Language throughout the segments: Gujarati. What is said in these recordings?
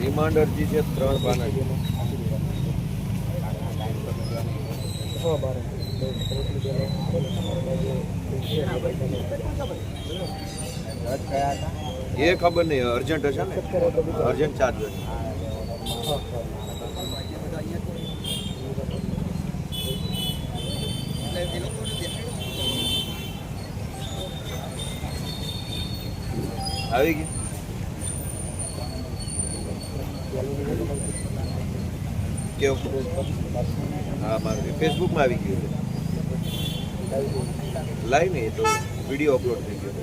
રિમાન્ડ અરજી છે ત્રણ પાના છે. એ ખબર નહીં અર્જન્ટ હશે ને? અર્જન્ટ ચાર્જ હશે. આવી ગયું હા મારું ફેસબુકમાં આવી ગયું લાઈવ નહીં તો વીડિયો અપલોડ થઈ ગયો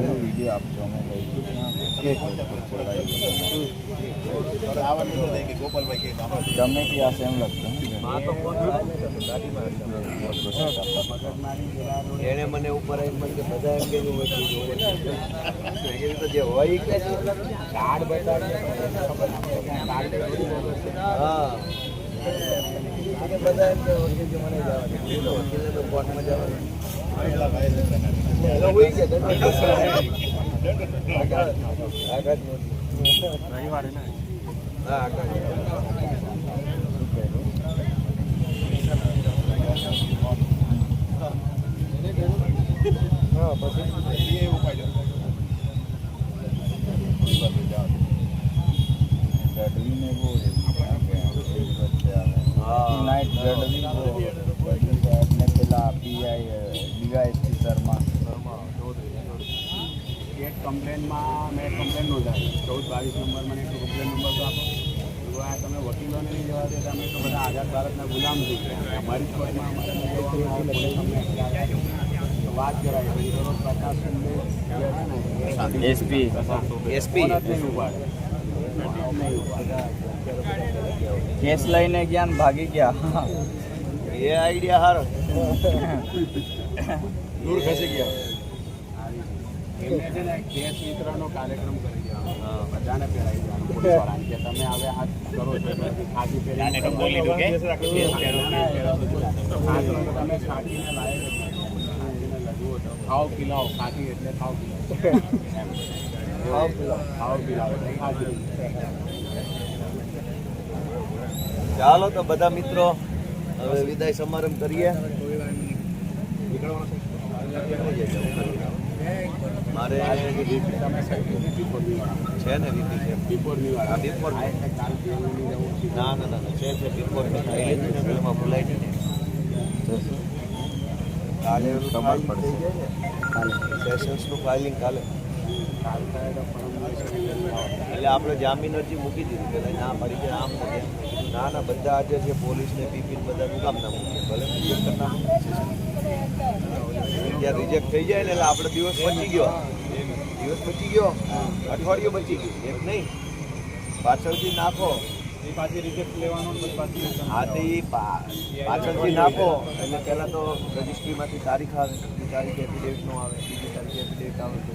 વીડિયો આપજો અમે લઈશું ગમે તે હશે એમ લખજો એણે મને ઉપર આવીને મને કે બધા એમ કે હું વચ્ચે જોઉં છું. એવી રીતે જે હોય ઈ કે છે. કાર્ડ બતાવીએ હા કે બધા એમ કે વકીલ કે મને જવા દે. તો કોર્ટમાં જવાનું. એટલે હોય કે દંડ આગળ આગળ હા. પછી ગઢવીને બહુ વચ્ચે પેલા પીઆઈ ડીવાયએસપી શર્મા એક કમ્પ્લેનમાં મેં કમ્પ્લેન નોંધાવી. ચૌદ બાવીસ નંબર મને એક કમ્પ્લેન નંબર તો આપો. તો આ તમે વકીલોને નહીં જવા દેતા અમે તો બધા આઝાદ ભારતના ગુલામ થઈ ગયા. અમારી જ કોર્ટમાં અમારે નહીં જવાનું, પોલીસ અમને અત્યારે તો વાત કરાય પછી દરરોજ પ્રકાશ શિંદે જે છે ને, એ એસપી એસપી. ફોન જ નહીં ઉપાડે. ફોન જ નહીં ઉપાડે. કેસ લઈને ગયા ને ભાગી ગયા. એ આઈડિયા સારો દૂર ખસી ગયા. એમને છે ને કેસ વિતરણનો કાર્યક્રમ કરી બધાને પહેરાવી દેવાનો કે તમે હવે આ કરો કેસ પહેરો, જો. ખાદી તો તમે ખાદીને લાયક જ નથી. હતો. ખાઓ પીલાઓ. એટલે ખાઓ પીલાઓ. એમ. ખાઓ પીલાઓ. ખાઓ પીલાઓ એટલે ખાદી ચાલો તો બધા મિત્રો હવે વિદાય સમારંભ કરીએ. મારે બિફોરની છે ને રીતિ છે. બિફોરની આ બિફોર કાલ. ના ના ના છે છે બિફોર મેં ખાઈ લીધું એમાં ભૂલાઈ નહીં કાલે થઈ જાય ને. સેશન્સનું ફાઇલિંગ કાલે. એટલે આપણે જામીન અરજી મૂકી દીધી કે ના પડી ગયા આમ ને ના ના, બધા આજે છે પોલીસ ને પીપી બધા કામ ના મૂકીએ ભલે જ્યાં રિજેક્ટ થઈ જાય ને એટલે આપણે દિવસ બચી ગયો. દિવસ બચી ગયો. અઠવાડિયું બચી ગયું. એક નહીં. પાછળથી નાખો. હા તો એ પાછળથી નાખો એટલે પહેલાં તો રજિસ્ટ્રીમાંથી તારીખ આવે બીજી તારીખ એફિડેવિટ નો આવે બીજી તારીખ એફિડેવિટ આવે તો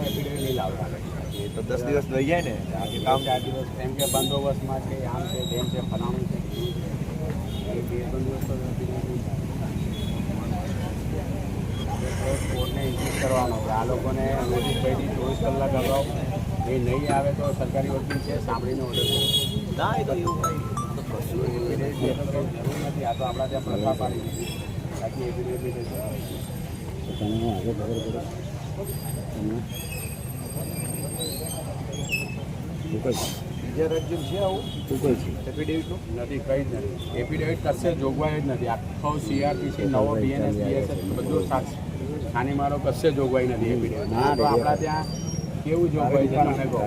એફિડેવિટ નહીં લાવતા. એ તો દસ દિવસ લઈ જાય ને આજે કામ. ચાર દિવસ કેમ કે બંદોબસ્તમાં છે આમ છે તેમ છે ફલાણું છે. બે ત્રણ દિવસ તો affidavit નહીં એટલે કોર્ટને ઇન્સ્ટ્રક્ટ કરવાનો કે આ લોકોને નોટિસ પડી ચોવીસ કલાક અગાઉ એ નહીં આવે તો સરકારી વકીલ છે સાંભળીને ઓર્ડર ના એ તો એવું એવું જરૂર નથી. આ તો આપણા ત્યાં પ્રથા પાડી દીધી. બાકી એફિડેવિટ નહીં બીજા રાજ્ય છે આવું? એફિડેવિટનું નથી કંઈ જ નથી. એફિડેવિટ કશે જોગવાઈ જ નથી. આખો સીઆરપીસી નવો બીએનએસ બીએસએફ બધું ખાની મારો કશે જોગવાઈ નથી એફિડેવિટ તો આપણા ત્યાં કેવું જોગવાઈ છે મને કહો.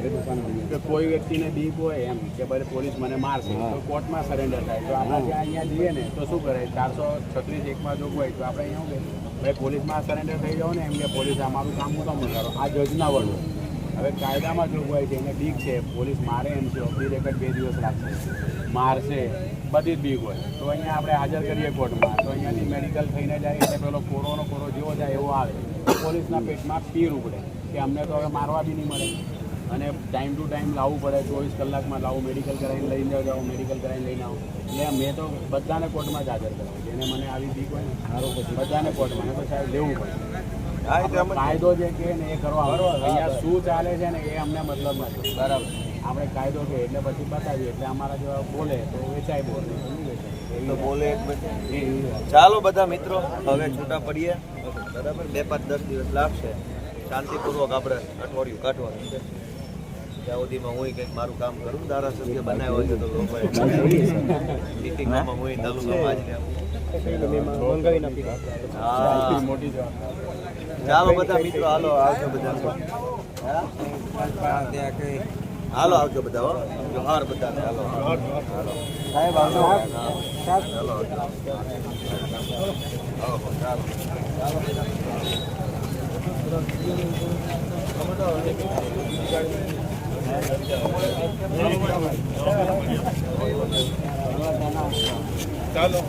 કે કોઈ વ્યક્તિને બીક હોય એમ કે ભાઈ પોલીસ મને મારશે તો કોર્ટમાં સરેન્ડર થાય. તો આપણે ત્યાં અહીંયા જઈએ ને તો શું કરે? ચારસો છત્રીસ એકમાં જોગવાઈ તો આપણે અહીંયા શું ભાઈ પોલીસમાં સરેન્ડર થઈ જાઓ ને એમ કે પોલીસ આ મારું કામ હું તમે કરો. આ જજના વડો હવે કાયદામાં જોગવાઈ છે એને બીક છે. પોલીસ મારે એમ છે. ઓફિસ રેકર્ડ બે દિવસ રાખશે. મારશે. બધી જ બીક હોય. તો અહીંયા આપણે હાજર કરીએ કોર્ટમાં. તો અહીંયાથી મેડિકલ થઈને જાય એટલે પેલો કોરોનો કોરો જેવો જાય એવો આવે. પોલીસના પેટમાં પીર ઉપડે. કે અમને તો હવે મારવા બી નહીં મળે. અને ટાઈમ ટુ ટાઈમ લાવવું પડે. ચોવીસ કલાકમાં લાવું મેડિકલ કરાવીને લઈને જાઓ મેડિકલ કરાવીને લઈને આવો. એટલે મેં તો બધાને કોર્ટમાં જ હાજર કરાવું જેને મને આવી બીક હોય ને સારો પછી બધાને કોર્ટમાં. તો સાહેબ લેવું પડે. કાયદો જે કે ને એ કરવા અહીંયા શું ચાલે છે ને એ અમને મતલબ નથી. બરાબર. આપણે કાયદો કે એટલે પછી બતાવીએ એટલે અમારા જેવા બોલે તો વેચાય બોલે તો બોલે એક બધે. ચાલો બધા મિત્રો હવે છૂટા પડીએ. બરાબર? બે પાંચ દસ દિવસ લાગશે. શાંતિપૂર્વક આપણે અઠવાડિયું કાઢવાનું છે. ત્યાં સુધીમાં હું કંઈક મારું કામ કરું ધારાસભ્ય બનાવ્યો છે તો મિટિંગમાં હું તાલુકામાં આપું. મોટી ચાલો બધા મિત્રો હાલો આવજો બધા? હાલો આવજો બધા હો. જોહાર બધાને. હાલો હાલો. સાહેબ આવજો. હા. ચાલો આવજો. આવો, ચાલો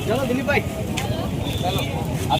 ચલો દિલીપભાઈ ચાલો